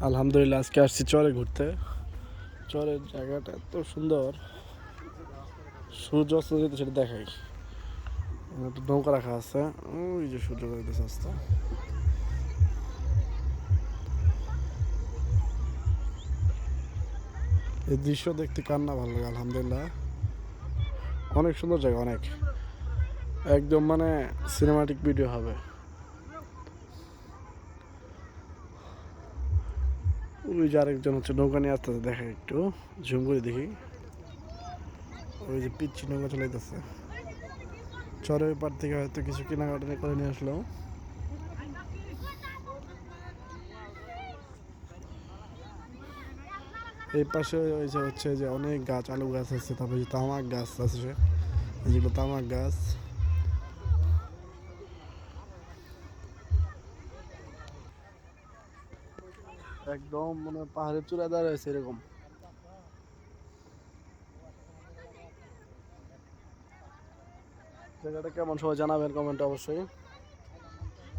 আলহামদুলিল্লাহ, আজকে আসছি চরে ঘুরতে। চরের জায়গাটা এত সুন্দর। সূর্য অস্ত যেতে সেটা দেখাই। একটা নৌকা রাখা আছে। ওই যে সূর্য যেতেছে আস্তে এই দৃশ্য দেখতে কার না ভালো লাগে, আলহামদুলিল্লাহ। অনেক সুন্দর জায়গা, অনেক। একদম মানে সিনেমাটিক ভিডিও হবে। ওই যে আরেকজন হচ্ছে নৌকা নিয়ে আসতেছে, দেখা একটু। ঝুম করে দেখি। ওই যে পিচ্ছি নৌকা চলে যেতেছে চরের পার থেকে হয়তো কিছু কেনাকাটা করে নিয়ে আসলো। এই পাশে ওই যে হচ্ছে যে অনেক গাছ, আলু গাছ আছে, তারপরে যে তামাক গাছ আছে, যেগুলো তামাক গাছ। একদম মানে পাহাড়ের চূড়ায় দাঁড়ায় আছে এরকম। জায়গাটা কেমন সবাই জানাবেন কমেন্টে অবশ্যই।